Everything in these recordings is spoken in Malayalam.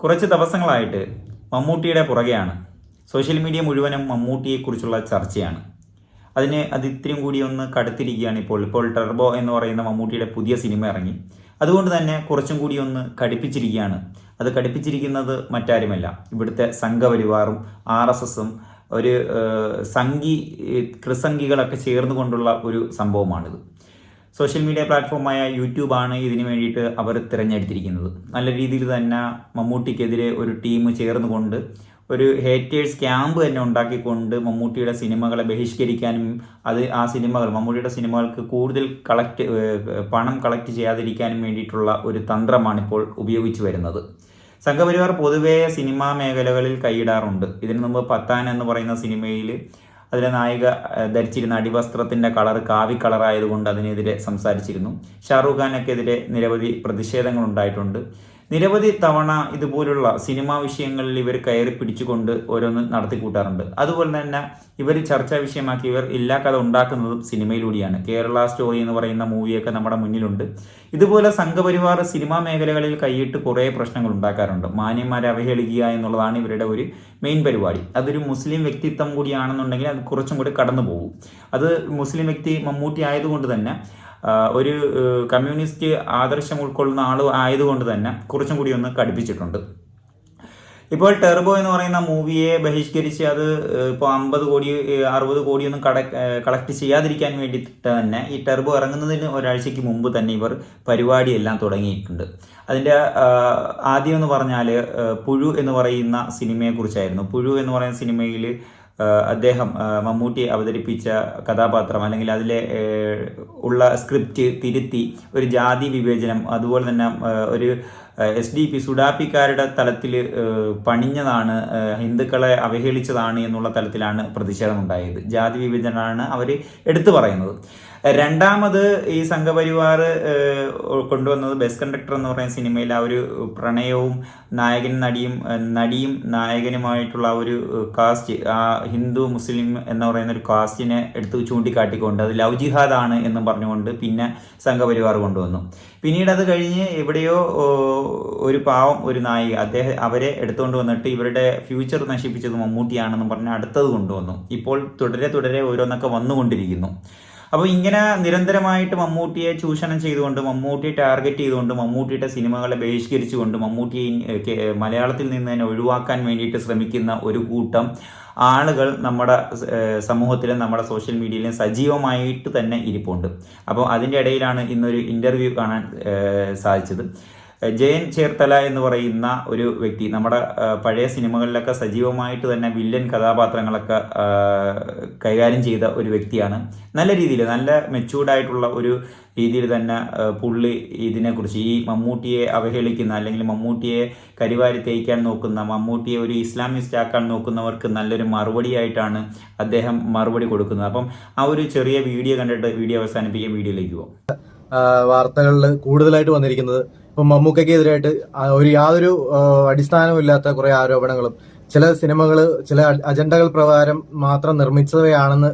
കുറച്ച് ദിവസങ്ങളായിട്ട് മമ്മൂട്ടിയുടെ പുറകെയാണ്. സോഷ്യൽ മീഡിയ മുഴുവനും മമ്മൂട്ടിയെക്കുറിച്ചുള്ള ചർച്ചയാണ്. അതിന് അത് ഇത്രയും കൂടി ഒന്ന് കടുത്തിരിക്കുകയാണ് ഇപ്പോൾ. ഇപ്പോൾ ടെർബോ എന്ന് പറയുന്ന മമ്മൂട്ടിയുടെ പുതിയ സിനിമ ഇറങ്ങി. അതുകൊണ്ട് തന്നെ കുറച്ചും കൂടി ഒന്ന് കടുപ്പിച്ചിരിക്കുകയാണ്. അത് കടുപ്പിച്ചിരിക്കുന്നത് മറ്റാരുമല്ല. ഇവിടുത്തെ സംഘപരിവാറും ആർ എസ് എസും ഒരു സംഘി ഏഹ്, കൃസംഗികളൊക്കെ ചേർന്നുകൊണ്ടുള്ള ഒരു സംഭവമാണിത്. സോഷ്യൽ മീഡിയ പ്ലാറ്റ്ഫോമായ യൂട്യൂബാണ് ഇതിനു വേണ്ടിയിട്ട് അവർ തിരഞ്ഞെടുത്തിരിക്കുന്നത്. നല്ല രീതിയിൽ തന്നെ മമ്മൂട്ടിക്കെതിരെ ഒരു ടീം ചേർന്നുകൊണ്ട് ഒരു ഹേറ്റേഴ്സ് ക്യാമ്പ് തന്നെ ഉണ്ടാക്കിക്കൊണ്ട് മമ്മൂട്ടിയുടെ സിനിമകളെ ബഹിഷ്കരിക്കാനും അത് ആ സിനിമകൾ മമ്മൂട്ടിയുടെ സിനിമകൾക്ക് കൂടുതൽ കളക്ട് പണം കളക്ട് ചെയ്യാതിരിക്കാനും വേണ്ടിയിട്ടുള്ള ഒരു തന്ത്രമാണ് ഇപ്പോൾ ഉപയോഗിച്ചു വരുന്നത്. സംഘപരിവാർ പൊതുവേ സിനിമാ മേഖലകളിൽ കൈയിടാറുണ്ട്. ഇതിനു മുമ്പ് പത്താൻ എന്ന് പറയുന്ന സിനിമയിൽ അതിലെ നായിക ധരിച്ചിരുന്ന അടിവസ്ത്രത്തിന്റെ കളർ കാവി കളറായതുകൊണ്ട് അതിനെതിരെ സംസാരിച്ചിരുന്നു. ഷാറൂഖ് ഖാനൊക്കെതിരെ നിരവധി പ്രതിഷേധങ്ങൾ ഉണ്ടായിട്ടുണ്ട് നിരവധി തവണ ഇതുപോലുള്ള സിനിമാ വിഷയങ്ങളിൽ ഇവർ കയറി പിടിച്ചുകൊണ്ട് ഓരോന്ന് നടത്തിക്കൂട്ടാറുണ്ട്. അതുപോലെ തന്നെ ഇവർ ചർച്ചാ വിഷയമാക്കി ഇവർ ഇല്ലാ കഥ ഉണ്ടാക്കുന്നതും സിനിമയിലൂടെയാണ്. കേരള സ്റ്റോറി എന്ന് പറയുന്ന മൂവിയൊക്കെ നമ്മുടെ മുന്നിലുണ്ട്. ഇതുപോലെ സംഘപരിവാർ സിനിമാ മേഖലകളിൽ കൈയിട്ട് കുറേ പ്രശ്നങ്ങൾ ഉണ്ടാക്കാറുണ്ട്. മാന്യന്മാരെ അവഹേളിക്കുക എന്നുള്ളതാണ് ഇവരുടെ ഒരു മെയിൻ പരിപാടി. അതൊരു മുസ്ലിം വ്യക്തിത്വം കൂടിയാണെന്നുണ്ടെങ്കിൽ അത് കുറച്ചും കൂടി കടന്നു പോകും അത് മുസ്ലിം വ്യക്തി മമ്മൂട്ടി ആയതുകൊണ്ട് തന്നെ ഒരു കമ്മ്യൂണിസ്റ്റ് ആദർശം ഉൾക്കൊള്ളുന്ന ആൾ ആയതുകൊണ്ട് തന്നെ കുറച്ചും കൂടി ഒന്ന് കടുപ്പിച്ചിട്ടുണ്ട്. ഇപ്പോൾ ടെർബോ എന്ന് പറയുന്ന മൂവിയെ ബഹിഷ്കരിച്ച് അത് ഇപ്പോൾ അമ്പത് കോടി അറുപത് കോടിയൊന്നും കട കളക്ട് ചെയ്യാതിരിക്കാൻ വേണ്ടിയിട്ട് തന്നെ ഈ ടെർബോ ഇറങ്ങുന്നതിന് ഒരാഴ്ചയ്ക്ക് മുമ്പ് തന്നെ ഇവർ പരിപാടിയെല്ലാം തുടങ്ങിയിട്ടുണ്ട്. അതിന്റെ ആദ്യം എന്ന് പറഞ്ഞാൽ പുഴു എന്ന് പറയുന്ന സിനിമയെക്കുറിച്ചായിരുന്നു. പുഴു എന്ന് പറയുന്ന സിനിമയിൽ അദ്ദേഹം മമ്മൂട്ടി അവതരിപ്പിച്ച കഥാപാത്രം അല്ലെങ്കിൽ അതിലെ ഉള്ള സ്ക്രിപ്റ്റ് തിരുത്തി ഒരു ജാതി വിവേചനം അതുപോലെ തന്നെ ഒരു എസ് ഡി പി സുഡാപ്പിക്കാരുടെ തലത്തിൽ പണിഞ്ഞതാണ് ഹിന്ദുക്കളെ അവഹേളിച്ചതാണ് എന്നുള്ള തലത്തിലാണ് പ്രതിഷേധം ഉണ്ടായത് ജാതി വിവേചനമാണ് അവർ എടുത്തു പറയുന്നത്. രണ്ടാമത് ഈ സംഘപരിവാർ കൊണ്ടുവന്നത് ബസ് കണ്ടക്ടർ എന്ന് പറയുന്ന സിനിമയിൽ ആ ഒരു പ്രണയവും നായകൻ നടിയും നടിയും നായകനുമായിട്ടുള്ള ആ ഒരു കാസ്റ്റ് ആ ഹിന്ദു മുസ്ലിം എന്ന് പറയുന്ന ഒരു കാസ്റ്റിനെ എടുത്ത് ചൂണ്ടിക്കാട്ടിക്കൊണ്ട് അത് ലവ് ജിഹാദാണ് എന്ന് പറഞ്ഞുകൊണ്ട് പിന്നെ സംഘപരിവാർ കൊണ്ടുവന്നു. പിന്നീട് അത് കഴിഞ്ഞ് എവിടെയോ ഒരു പാവം ഒരു നായിക അദ്ദേഹം അവരെ എടുത്തുകൊണ്ട് വന്നിട്ട് ഇവരുടെ ഫ്യൂച്ചർ നശിപ്പിച്ചത് മമ്മൂട്ടിയാണെന്ന് പറഞ്ഞ് അടുത്തത് കൊണ്ടുവന്നു. ഇപ്പോൾ തുടരെ തുടരെ ഓരോന്നൊക്കെ വന്നുകൊണ്ടിരിക്കുന്നു. അപ്പോൾ ഇങ്ങനെ നിരന്തരമായിട്ട് മമ്മൂട്ടിയെ ചൂഷണം ചെയ്തുകൊണ്ട് മമ്മൂട്ടിയെ ടാർഗറ്റ് ചെയ്തുകൊണ്ട് മമ്മൂട്ടിയുടെ സിനിമകളെ ബഹിഷ്കരിച്ചുകൊണ്ട് മമ്മൂട്ടിയെ മലയാളത്തിൽ നിന്ന് തന്നെ ഒഴിവാക്കാൻ വേണ്ടിയിട്ട് ശ്രമിക്കുന്ന ഒരു കൂട്ടം ആളുകൾ നമ്മുടെ സമൂഹത്തിലും നമ്മുടെ സോഷ്യൽ മീഡിയയിലും സജീവമായിട്ട് തന്നെ ഇരിപ്പുണ്ട്. അപ്പോൾ അതിന്റെ ഇടയിലാണ് ഇന്നൊരു ഇന്റർവ്യൂ കാണാൻ സാധിച്ചത്. ജയൻ ചേർത്തല എന്ന് പറയുന്ന ഒരു വ്യക്തി. നമ്മുടെ പഴയ സിനിമകളിലൊക്കെ സജീവമായിട്ട് തന്നെ വില്ലൻ കഥാപാത്രങ്ങളൊക്കെ കൈകാര്യം ചെയ്ത ഒരു വ്യക്തിയാണ്. നല്ല രീതിയിൽ നല്ല മെച്ചൂർഡായിട്ടുള്ള ഒരു രീതിയിൽ തന്നെ പുള്ളി ഇതിനെക്കുറിച്ച് ഈ മമ്മൂട്ടിയെ അവഹേളിക്കുന്ന അല്ലെങ്കിൽ മമ്മൂട്ടിയെ കരിവാരി തേക്കാൻ നോക്കുന്ന മമ്മൂട്ടിയെ ഒരു ഇസ്ലാമിസ്റ്റ് ആക്കാൻ നോക്കുന്നവർക്ക് നല്ലൊരു മറുപടിയായിട്ടാണ് അദ്ദേഹം മറുപടി കൊടുക്കുന്നത്. അപ്പം ആ ഒരു ചെറിയ വീഡിയോ കണ്ടിട്ട് വീഡിയോ അവസാനിപ്പിക്കാൻ വീഡിയോയിലേക്ക് പോകും വാർത്തകളിൽ കൂടുതലായിട്ട് വന്നിരിക്കുന്നത്. ഇപ്പം മമ്മൂക്കയ്ക്കെതിരായിട്ട് ഒരു യാതൊരു അടിസ്ഥാനമില്ലാത്ത കുറെ ആരോപണങ്ങളും. ചില സിനിമകൾ ചില അജണ്ടകൾ പ്രകാരം മാത്രം നിർമ്മിച്ചവയാണെന്ന്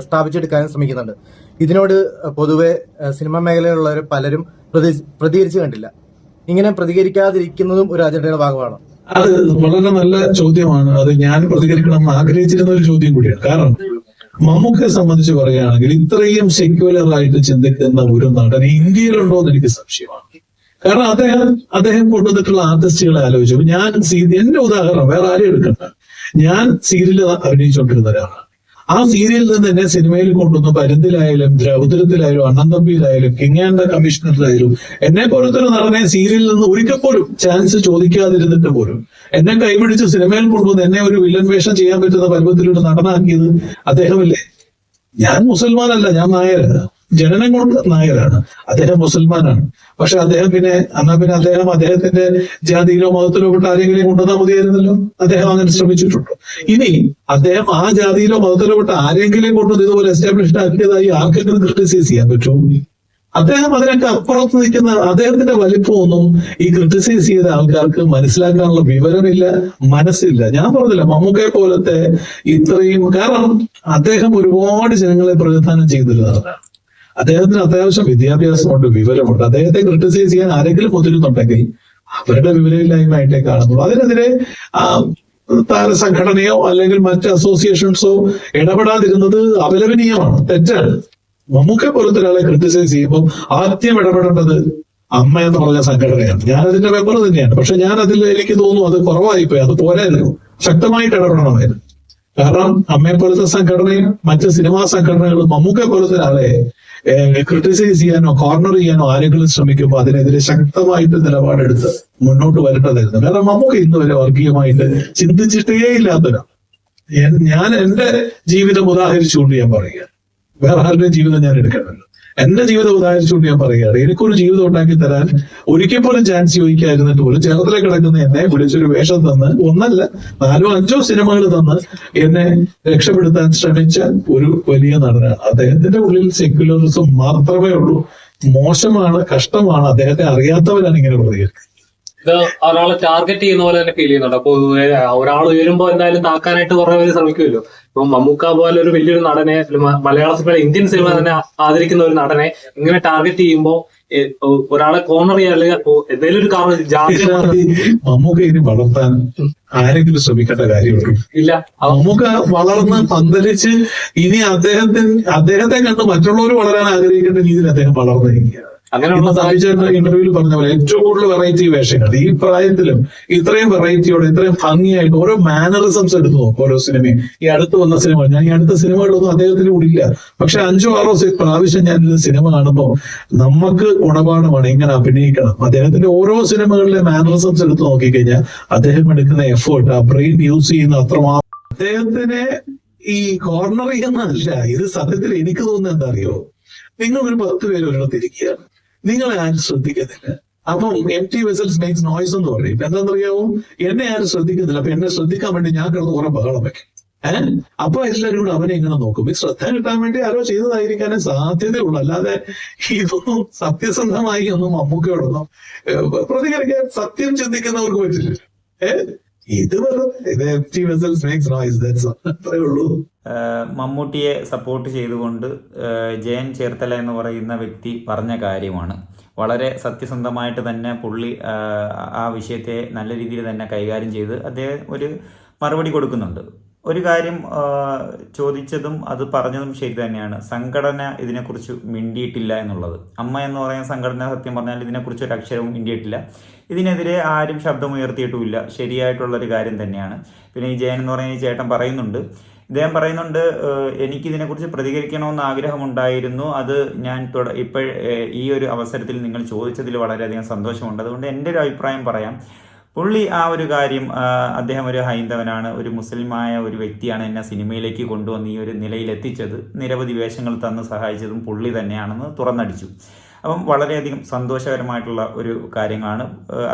സ്ഥാപിച്ചെടുക്കാനും ശ്രമിക്കുന്നുണ്ട്. ഇതിനോട് പൊതുവെ സിനിമ മേഖലയിലുള്ളവർ പലരും പ്രതി- പ്രതികരിച്ചു കണ്ടില്ല. ഇങ്ങനെ പ്രതികരിക്കാതിരിക്കുന്നതും ഒരു അജണ്ടയുടെ ഭാഗമാണ്. അത് വളരെ നല്ല ചോദ്യമാണ്. അത് ഞാൻ പ്രതികരിക്കണം എന്ന് ആഗ്രഹിച്ചിരുന്ന ഒരു ചോദ്യം കൂടിയാണ്. കാരണം മമ്മൂക്കയെ സംബന്ധിച്ച് പറയുകയാണെങ്കിൽ ഇത്രയും സെക്യുലർ ആയിട്ട് ചിന്തിക്കുന്ന ഒരു നടൻ ഇന്ത്യയിലുണ്ടോ എന്ന് എനിക്ക് സംശയമാണ്. കാരണം അദ്ദേഹം അദ്ദേഹം കൊണ്ടുവന്നിട്ടുള്ള ആർട്ടിസ്റ്റുകളെ ആലോചിച്ചു ഞാൻ എന്റെ ഉദാഹരണം വേറെ ആരും എടുക്കണ്ട. ഞാൻ സീരിയൽ അഭിനയിച്ചുകൊണ്ടിരുന്ന ഒരാളാണ്. ആ സീരിയലിൽ നിന്ന് എന്നെ സിനിമയിൽ കൊണ്ടുവന്നു. പരുന്തിലായാലും ദ്രൗതരത്തിലായാലും അണ്ണന്തമ്പിയിലായാലും കിങ് ആൻഡ് കമ്മീഷണറിലായാലും എന്നെ പോലത്തെ നടനെ സീരിയലിൽ നിന്ന് ഒരിക്കൽ പോലും ചാൻസ് ചോദിക്കാതിരുന്നിട്ട് പോലും എന്നെ കൈപിടിച്ച് സിനിമയിൽ കൊണ്ടുവന്ന് എന്നെ ഒരു വില്ലൻ വേഷം ചെയ്യാൻ പറ്റുന്ന പരുവത്തിലൂടെ നടനാക്കിയത് അദ്ദേഹമല്ലേ? ഞാൻ മുസൽമാനല്ല ഞാൻ നായരാണ് ജനനം കൊണ്ട് നായരാണ് അദ്ദേഹം മുസൽമാനാണ്. പക്ഷെ അദ്ദേഹം പിന്നെ എന്നാ പിന്നെ അദ്ദേഹം അദ്ദേഹത്തിന്റെ ജാതിയിലോ മതത്തിലോ പെട്ട ആരെങ്കിലും കൊണ്ടുവന്നാൽ മതിയായിരുന്നല്ലോ? അദ്ദേഹം അങ്ങനെ ശ്രമിച്ചിട്ടുണ്ട്. ഇനി അദ്ദേഹം ആ ജാതിയിലോ മതത്തിലോ പെട്ട ആരെങ്കിലും കൊണ്ടുവന്ന് ഇതുപോലെ എസ്റ്റാബ്ലിഷ്ഡ് ആക്കിയതായി ആർക്കെങ്കിലും ക്രിട്ടിസൈസ് ചെയ്യാൻ പറ്റുമോ? അദ്ദേഹം അതിനൊക്കെ അപ്പുറത്ത് നിൽക്കുന്ന അദ്ദേഹത്തിന്റെ വലിപ്പമൊന്നും ഈ ക്രിട്ടിസൈസ് ചെയ്ത ആൾക്കാർക്ക് മനസ്സിലാക്കാനുള്ള വിവരമില്ല മനസ്സില്ല. ഞാൻ പറഞ്ഞില്ല മമ്മൂക്കയെ പോലത്തെ ഇത്രയും കാരണം അദ്ദേഹം ഒരുപാട് ജനങ്ങളെ പ്രതിനിധാനം ചെയ്തിരുന്നതാണ്. അദ്ദേഹത്തിന് അത്യാവശ്യം വിദ്യാഭ്യാസമുണ്ട് വിവരമുണ്ട്. അദ്ദേഹത്തെ ക്രിട്ടിസൈസ് ചെയ്യാൻ ആരെങ്കിലും മുതിരുന്നുണ്ടെങ്കിൽ അവരുടെ വിവരമില്ലായ്മയായിട്ടേ കാണുന്നുള്ളൂ അതിനെതിരെ താരസംഘടനയോ അല്ലെങ്കിൽ മറ്റ് അസോസിയേഷൻസോ ഇടപെടാതിരുന്നത് അപലപനീയമാണ്. തെറ്റാണ്. മമ്മൂക്കെ പോലത്തെ ഒരാളെ ക്രിട്ടിസൈസ് ചെയ്യുമ്പോൾ ആദ്യം ഇടപെടേണ്ടത് അമ്മ എന്ന് പറഞ്ഞ സംഘടനയാണ്. ഞാൻ അതിന്റെ മെമ്പർ തന്നെയാണ്. പക്ഷെ ഞാൻ അതിൽ എനിക്ക് തോന്നുന്നു അത് കുറവായിപ്പോയി. അത് പോരായിരുന്നു. ശക്തമായിട്ട് ഇടപെടണമായിരുന്നു. കാരണം അമ്മയെ പോലത്തെ സംഘടനയും മറ്റ് സിനിമാ സംഘടനകളും മമ്മൂക്കെ പോലത്തെ ഒരാളെ ക്രിട്ടിസൈസ് ചെയ്യാനോ കോർണർ ചെയ്യാനോ ആരെങ്കിലും ശ്രമിക്കുമ്പോൾ അതിനെതിരെ ശക്തമായിട്ട് നിലപാടെടുത്ത് മുന്നോട്ട് വരേണ്ടതായിരുന്നു. കാരണം മമ്മൂക്ക ഇന്നുവരെ വർഗീയമായിട്ട് ചിന്തിച്ചിട്ടേ ഇല്ലാത്തൊരാൾ. ഞാൻ- എന്റെ ജീവിതം ഉദാഹരിച്ചുകൊണ്ട് ഞാൻ പറയുക വേറെ ആരുടെയും ജീവിതം ഞാൻ എടുക്കണമല്ലോ എന്റെ ജീവിതം ഉദാഹരിച്ചുകൊണ്ട് ഞാൻ പറയുകയാണ്. എനിക്കൊരു ജീവിതം ഉണ്ടാക്കി തരാൻ ഒരിക്കൽ പോലും ചാൻസ് ചോദിക്കാതിരുന്നിട്ട് പോലും ചേർത്തല കിടക്കുന്ന എന്നെ വിളിച്ചൊരു വേഷം തന്ന് ഒന്നല്ല നാലോ അഞ്ചോ സിനിമകൾ തന്ന് എന്നെ രക്ഷപ്പെടുത്താൻ ശ്രമിച്ച ഒരു വലിയ നടനാണ്. അദ്ദേഹത്തിന്റെ ഉള്ളിൽ സെക്യുലറിസം മാത്രമേ ഉള്ളൂ. മോശമാണ് കഷ്ടമാണ് അദ്ദേഹത്തെ അറിയാത്തവരാണ് ഇങ്ങനെ പ്രതികരിക്കുന്നത് ഇത് ഒരാളെ ടാർഗറ്റ് ചെയ്യുന്ന പോലെ തന്നെ ഫീൽ ചെയ്യുന്നുണ്ട്. അപ്പൊ ഒരാൾ ഉയരുമ്പോ എന്തായാലും താക്കാനായിട്ട് കുറെ പേര് ശ്രമിക്കുമല്ലോ. ഇപ്പൊ മമ്മൂക്ക പോലെ ഒരു വലിയൊരു നടനെ മലയാള സിനിമ ഇന്ത്യൻ സിനിമ തന്നെ ആദരിക്കുന്ന ഒരു നടനെ ഇങ്ങനെ ടാർഗറ്റ് ചെയ്യുമ്പോ ഒരാളെ കോർണർ ചെയ്യാൻ അല്ലെങ്കിൽ എന്തെങ്കിലും ഒരു കാരണം ജാതി മമ്മൂക്ക ഇനി വളർത്താൻ ആരെങ്കിലും ശ്രമിക്കേണ്ട കാര്യമുള്ളൂ ഇല്ല. മമ്മൂക്ക വളർന്ന് പന്തലിച്ച് ഇനി അദ്ദേഹത്തിന് അദ്ദേഹത്തെ കണ്ട് മറ്റുള്ളവർ വളരാൻ ആഗ്രഹിക്കേണ്ട രീതിയിൽ അദ്ദേഹം വളർന്നിരിക്കുകയാണ്. അങ്ങനെയുള്ള സാഹചര്യം ഇന്റർവ്യൂവിൽ പറഞ്ഞ പോലെ ഏറ്റവും കൂടുതൽ വെറൈറ്റി വേഷങ്ങൾ ഈ പ്രായത്തിലും ഇത്രയും വെറൈറ്റിയോടെ ഇത്രയും ഭംഗിയായിട്ട് ഓരോ മാനറിസംസ് എടുത്തു നോക്കും ഓരോ സിനിമയും ഈ അടുത്ത് വന്ന സിനിമ ഞാൻ ഈ അടുത്ത സിനിമകളൊന്നും അദ്ദേഹത്തിന് കൂടി ഇല്ല. പക്ഷെ അഞ്ചോ ആറോ പ്രാവശ്യം ഞാൻ സിനിമ കാണുമ്പോൾ നമുക്ക് ഗുണപാഠമാണ് ഇങ്ങനെ അഭിനയിക്കണം. അദ്ദേഹത്തിന്റെ ഓരോ സിനിമകളിലെ മാനറിസംസ് എടുത്തു നോക്കിക്കഴിഞ്ഞാൽ അദ്ദേഹം എടുക്കുന്ന എഫേർട്ട് ആ ബ്രെയിൻ യൂസ് ചെയ്യുന്ന അത്രമാത്രം അദ്ദേഹത്തിനെ ഈ കോർണർ ചെയ്യുന്നതല്ല. ഇത് സത്യത്തിൽ എനിക്ക് തോന്നുന്നത് എന്താ അറിയോ? നിങ്ങൾ ഒരു പത്ത് പേര് ഒരിടത്ത് ഇരിക്കുകയാണ്. നിങ്ങളെ ആരും ശ്രദ്ധിക്കുന്നില്ല അപ്പം M T vessels makes noise എന്ന് പറയും. എന്താണെന്നറിയാവോ? എന്നെ ആരും ശ്രദ്ധിക്കുന്നില്ല അപ്പൊ എന്നെ ശ്രദ്ധിക്കാൻ വേണ്ടി ഞാൻ കിടന്ന് കുറെ ബഹളം വെക്കും. ഏഹ് അപ്പൊ എല്ലാവരും കൂടെ അവനെ ഇങ്ങനെ നോക്കും. ഈ ശ്രദ്ധ കിട്ടാൻ വേണ്ടി ആരോ ചെയ്തതായിരിക്കാനേ സാധ്യതയുള്ളൂ. അല്ലാതെ ഇതൊന്നും സത്യസന്ധമായി ഒന്നും മമ്മൂക്കയോടൊന്നും പ്രതികരിക്കാൻ സത്യം ചിന്തിക്കുന്നവർക്ക് പറ്റില്ല. ഏഹ് വെസൽസ് ഉള്ളൂ. മമ്മൂട്ടിയെ സപ്പോർട്ട് ചെയ്തുകൊണ്ട് ജയൻ ചേർത്തല എന്ന് പറയുന്ന വ്യക്തി പറഞ്ഞ കാര്യമാണ്. വളരെ സത്യസന്ധമായിട്ട് തന്നെ പുള്ളി ആ വിഷയത്തെ നല്ല രീതിയിൽ തന്നെ കൈകാര്യം ചെയ്ത് അദ്ദേഹം ഒരു മറുപടി കൊടുക്കുന്നുണ്ട്. ഒരു കാര്യം ചോദിച്ചതും അത് പറഞ്ഞതും ശരി തന്നെയാണ്. സംഘടന ഇതിനെക്കുറിച്ച് മിണ്ടിയിട്ടില്ല എന്നുള്ളത്. അമ്മ എന്ന് പറയുന്ന സംഘടന സത്യം പറഞ്ഞാൽ ഇതിനെക്കുറിച്ച് ഒരു അക്ഷരവും മിണ്ടിയിട്ടില്ല. ഇതിനെതിരെ ആരും ശബ്ദമുയർത്തിയിട്ടുമില്ല. ശരിയായിട്ടുള്ളൊരു കാര്യം തന്നെയാണ്. പിന്നെ ഈ ജയൻ എന്ന് പറയുന്ന ചേട്ടൻ പറയുന്നുണ്ട്. ഇദ്ദേഹം പറയുന്നുണ്ട് എനിക്കിതിനെക്കുറിച്ച് പ്രതികരിക്കണമെന്ന് ആഗ്രഹമുണ്ടായിരുന്നു. അത് ഞാൻ തുട ഇപ്പോൾ ഈ ഒരു അവസരത്തിൽ നിങ്ങൾ ചോദിച്ചതിൽ വളരെയധികം സന്തോഷമുണ്ട്. അതുകൊണ്ട് എന്റെ ഒരു അഭിപ്രായം പറയാം. പുള്ളി ആ ഒരു കാര്യം അദ്ദേഹം ഒരു ഹൈന്ദവനാണ് ഒരു മുസ്ലിമായ ഒരു വ്യക്തിയാണ് എന്നെ സിനിമയിലേക്ക് കൊണ്ടുവന്ന് ഈ ഒരു നിലയിൽ എത്തിച്ചത് നിരവധി വേഷങ്ങൾ തന്ന് സഹായിച്ചതും പുള്ളി തന്നെയാണെന്ന് തുറന്നടിച്ചു. അപ്പം വളരെയധികം സന്തോഷകരമായിട്ടുള്ള ഒരു കാര്യമാണ്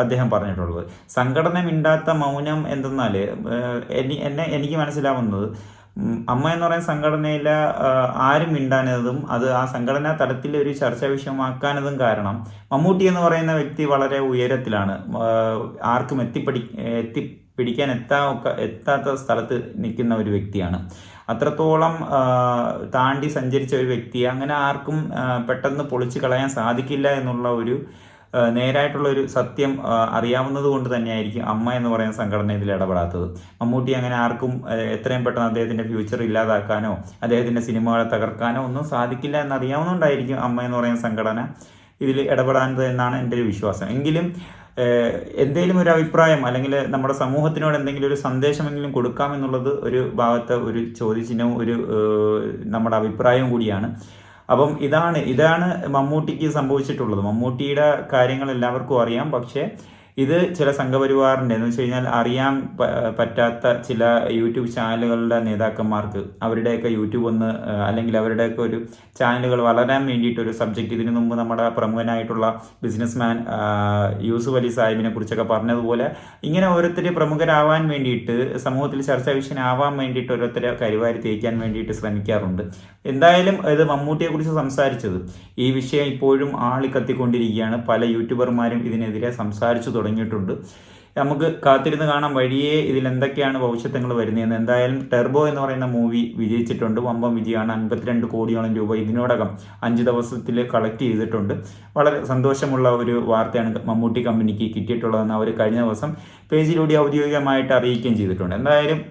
അദ്ദേഹം പറഞ്ഞിട്ടുള്ളത്. സംഘടന മിണ്ടാത്ത മൗനം എന്തെന്നാൽ എന്നെ എനിക്ക് മനസ്സിലാവുന്നത് അമ്മ എന്ന് പറയുന്ന സംഘടനയിൽ ആരും മിണ്ടാനതും അത് ആ സംഘടനാ തലത്തിൽ ഒരു ചർച്ചാ വിഷയമാക്കാനതും കാരണം മമ്മൂട്ടി എന്ന് പറയുന്ന വ്യക്തി വളരെ ഉയരത്തിലാണ്. ആർക്കും എത്തിപ്പിടി പിടിക്കാൻ എത്താ എത്താത്ത സ്ഥലത്ത് നിൽക്കുന്ന ഒരു വ്യക്തിയാണ്. അത്രത്തോളം താണ്ടി സഞ്ചരിച്ച ഒരു വ്യക്തി അങ്ങനെ ആർക്കും പെട്ടെന്ന് പൊളിച്ചു കളയാൻ സാധിക്കില്ല എന്നുള്ള ഒരു ആഹ് നേരായിട്ടുള്ള ഒരു സത്യം അറിയാവുന്നത് കൊണ്ട് തന്നെയായിരിക്കും അമ്മ എന്ന് പറയുന്ന സംഘടന ഇതിൽ ഇടപെടാത്തത്. മമ്മൂട്ടി അങ്ങനെ ആർക്കും എത്രയും പെട്ടെന്ന് അദ്ദേഹത്തിന്റെ ഫ്യൂച്ചർ ഇല്ലാതാക്കാനോ അദ്ദേഹത്തിന്റെ സിനിമകളെ തകർക്കാനോ ഒന്നും സാധിക്കില്ല എന്നറിയാവുന്നതുകൊണ്ടായിരിക്കും അമ്മ എന്ന് പറയുന്ന സംഘടന ഇതിൽ ഇടപെടാത്തത് എന്നാണ് എന്റെ ഒരു വിശ്വാസം. എങ്കിലും എന്തെങ്കിലും ഒരു അഭിപ്രായം അല്ലെങ്കിൽ നമ്മുടെ സമൂഹത്തിനോട് എന്തെങ്കിലും ഒരു സന്ദേശമെങ്കിലും കൊടുക്കാമെന്നുള്ളത് ഒരു ഭാഗത്തെ ഒരു ചോദ്യചിഹ്നവും ഒരു നമ്മുടെ അഭിപ്രായവും കൂടിയാണ്. അപ്പം ഇതാണ് ഇതാണ് മമ്മൂട്ടിക്ക് സംഭവിച്ചിട്ടുള്ളത്. മമ്മൂട്ടിയുടെ കാര്യങ്ങൾ എല്ലാവർക്കും അറിയാം. പക്ഷേ ഇത് ചില സംഘപരിവാറിന്റെ എന്ന് വെച്ച് കഴിഞ്ഞാൽ അറിയാൻ പറ്റാത്ത ചില യൂട്യൂബ് ചാനലുകളുടെ നേതാക്കന്മാർക്ക് അവരുടെയൊക്കെ യൂട്യൂബ് ഒന്ന് അല്ലെങ്കിൽ അവരുടെയൊക്കെ ഒരു ചാനലുകൾ വളരാൻ വേണ്ടിയിട്ട് ഒരു സബ്ജക്റ്റ്. ഇതിനു മുമ്പ് നമ്മുടെ പ്രമുഖനായിട്ടുള്ള ബിസിനസ്മാൻ യൂസുഫ് അലി സാഹിബിനെ കുറിച്ചൊക്കെ പറഞ്ഞതുപോലെ ഇങ്ങനെ ഓരോരുത്തർ പ്രമുഖരാവാൻ വേണ്ടിയിട്ട് സമൂഹത്തിൽ ചർച്ചാ വിഷയനാവാൻ വേണ്ടിയിട്ട് ഓരോരുത്തരെ കരുവാരി തേക്കാൻ വേണ്ടിയിട്ട് ശ്രമിക്കാറുണ്ട്. എന്തായാലും ഇത് മമ്മൂട്ടിയെക്കുറിച്ച് സംസാരിച്ചത് ഈ വിഷയം ഇപ്പോഴും ആളിക്കത്തിക്കൊണ്ടിരിക്കുകയാണ്. പല യൂട്യൂബർമാരും ഇതിനെതിരെ സംസാരിച്ചു തുടങ്ങിയിട്ടുണ്ട്. നമുക്ക് കാത്തിരുന്ന് കാണാൻ വഴിയേ ഇതിൽ എന്തൊക്കെയാണ് ഭവിഷ്യത്തുകൾ വരുന്നതെന്ന്. എന്തായാലും ടെർബോ എന്ന് പറയുന്ന മൂവി വിജയിച്ചിട്ടുണ്ട്. വമ്പം വിജയമാണ്. അൻപത്തിരണ്ട് കോടിയോളം രൂപ ഇതിനോടകം അഞ്ച് ദിവസത്തിൽ കളക്ട് ചെയ്തിട്ടുണ്ട്. വളരെ സന്തോഷമുള്ള ഒരു വാർത്തയാണ് മമ്മൂട്ടി കമ്പനിക്ക് കിട്ടിയിട്ടുള്ളതെന്ന് അവർ കഴിഞ്ഞ ദിവസം പേജിലൂടെ ഔദ്യോഗികമായിട്ട് അറിയിക്കുകയും ചെയ്തിട്ടുണ്ട്. എന്തായാലും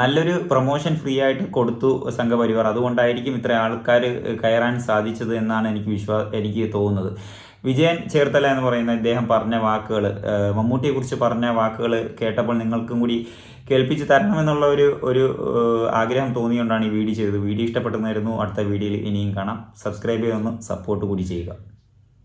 നല്ലൊരു പ്രൊമോഷൻ ഫ്രീ ആയിട്ട് കൊടുത്തു സംഘപരിവാർ. അതുകൊണ്ടായിരിക്കും ഇത്ര ആൾക്കാർ കയറാൻ സാധിച്ചത് എന്നാണ് എനിക്ക് വിശ്വാ എനിക്ക് തോന്നുന്നത്. വിജയൻ ചേർത്തല എന്ന് പറയുന്ന ഇദ്ദേഹം പറഞ്ഞ വാക്കുകൾ മമ്മൂട്ടിയെ കുറിച്ച് പറഞ്ഞ വാക്കുകൾ കേട്ടപ്പോൾ നിങ്ങൾക്കും കൂടി കേൾപ്പിച്ച് തരണമെന്നുള്ള ഒരു ഒരു ആഗ്രഹം തോന്നിയുകൊണ്ടാണ് ഈ വീഡിയോ ചെയ്തത്. വീഡിയോ ഇഷ്ടപ്പെട്ടെന്നായിരുന്നു. അടുത്ത വീഡിയോയിൽ ഇനിയും കാണാം. സബ്സ്ക്രൈബ് ചെയ്തൊന്ന് സപ്പോർട്ട് കൂടി ചെയ്യുക.